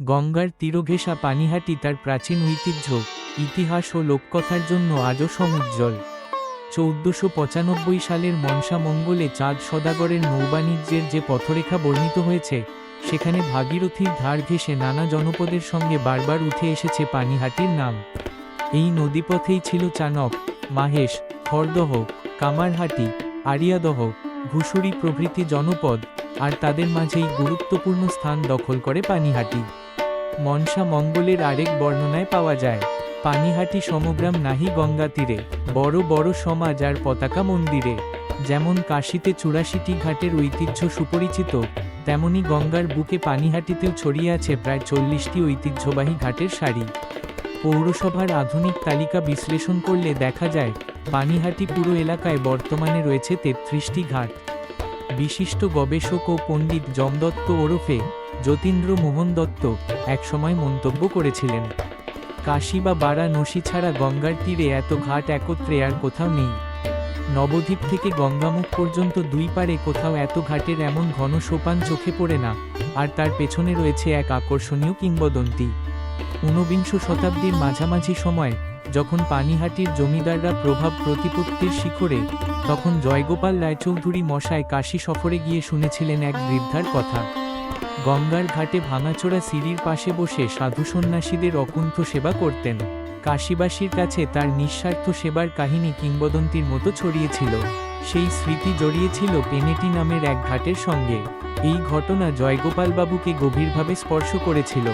গঙ্গার তীরঘেঁষা পানিহাটি তার প্রাচীন ঐতিহ্য, ইতিহাস ও লোককথার জন্য আজও সমুজ্জ্বল। চৌদ্দশো পঁচানব্বই সালের মনসা মঙ্গলে চাঁদ সদাগরের নৌবাণিজ্যের যে পথরেখা বর্ণিত হয়েছে, সেখানে ভাগীরথীর ধার ঘেঁষে নানা জনপদের সঙ্গে বারবার উঠে এসেছে পানিহাটির নাম। এই নদীপথেই ছিল চানক মাহেশ, খড়দহ, কামারহাটি আরিয়াদহ ঘুষুরি প্রভৃতি জনপদ, আর তাদের মাঝেই গুরুত্বপূর্ণ স্থান দখল করে পানিহাটি। মনসা মঙ্গলের আরেক বর্ণনায় পাওয়া যায়। পানিহাটি সমগ্রাম নাহি গঙ্গা তীরে, বড় বড় সমাজ আর পতাকা মন্দিরে। যেমন কাশিতে চুরাশিটি ঘাটের ঐতিহ্য সুপরিচিত, তেমনি গঙ্গার বুকে পানিহাটিতেও ছড়িয়ে আছে প্রায় চল্লিশটি ঐতিহ্যবাহী ঘাটের সারি। পৌরসভার আধুনিক তালিকা বিশ্লেষণ করলে দেখা যায়, পানিহাটি পুরো এলাকায় বর্তমানে রয়েছে তেত্রিশটি ঘাট। বিশিষ্ট গবেষক ও পণ্ডিত যমদত্ত ওরফে যতীন্দ্র মোহন দত্ত একসময় মন্তব্য করেছিলেন, কাশী বা বারাণসী ছাড়া গঙ্গার তীরে এত ঘাট একত্রে আর কোথাও নেই। নবদ্বীপ থেকে গঙ্গামুখ পর্যন্ত দুই পারে কোথাও এত ঘাটের এমন ঘন সোপান চোখে পড়ে না, আর তার পেছনে রয়েছে এক আকর্ষণীয় কিংবদন্তি। ঊনবিংশ শতাব্দীর মাঝামাঝি সময়, যখন পানিহাটির জমিদাররা প্রভাব প্রতিপত্তির শিখরে, তখন জয়গোপাল রায়চৌধুরী মশায় কাশী সফরে গিয়ে শুনেছিলেন এক বৃদ্ধার কথা। গঙ্গার ঘাটে ভাঙাচোরা সিঁড়ির পাশে বসে সাধু সন্ন্যাসীদের অকুণ্ঠ সেবা করতেন। কাশীবাসীর কাছে তার নিঃস্বার্থ সেবার কাহিনী কিংবদন্তির মতো ছড়িয়েছিল। সেই স্মৃতি জড়িয়েছিল পেনেটি নামের এক ঘাটের সঙ্গে। এই ঘটনা জয়গোপালবাবুকে গভীরভাবে স্পর্শ করেছিল।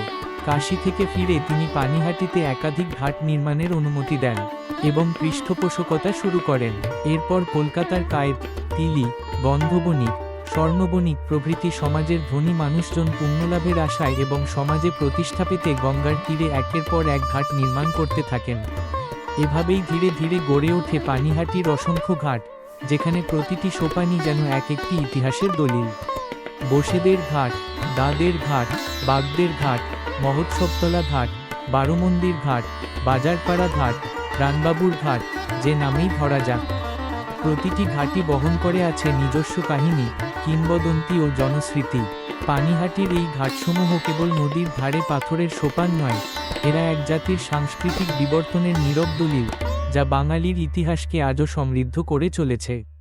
কাশী থেকে ফিরে তিনি পানিহাটিতে একাধিক ঘাট নির্মাণের অনুমতি দেন এবং পৃষ্ঠপোষকতা শুরু করেন। এরপর কলকাতার কায়েত তিলি গন্ধবণিক স্বর্ণবণিক প্রভৃতি সমাজের ধনী মানুষজন পুণ্যলাভের আশায় এবং সমাজে প্রতিষ্ঠা পেতে গঙ্গার তীরে একের পর এক ঘাট নির্মাণ করতে থাকেন। এভাবেই ধীরে ধীরে গড়ে ওঠে পানিহাটির অসংখ্য ঘাট, যেখানে প্রতিটি সোপানি যেন এক একটি ইতিহাসের দলিল। বসেদের ঘাট, দাদের ঘাট, বাগদের ঘাট, মহোৎসবতলা ঘাট বারোমন্দির ঘাট, বাজারপাড়া ঘাট, রানবাবুর ঘাট, যে নামেই ধরা যাক। প্রতিটি ঘাঁটি বহন করে আছে নিজস্ব কাহিনী, কিংবদন্তি ও জনস্মৃতি। পানিহাটির এই ঘাটসমূহ কেবল নদীর ধারে পাথরের সোপান নয়, এরা এক জাতির সাংস্কৃতিক বিবর্তনের নীরব দলিল, যা বাঙালির ইতিহাসকে আজও সমৃদ্ধ করে চলেছে।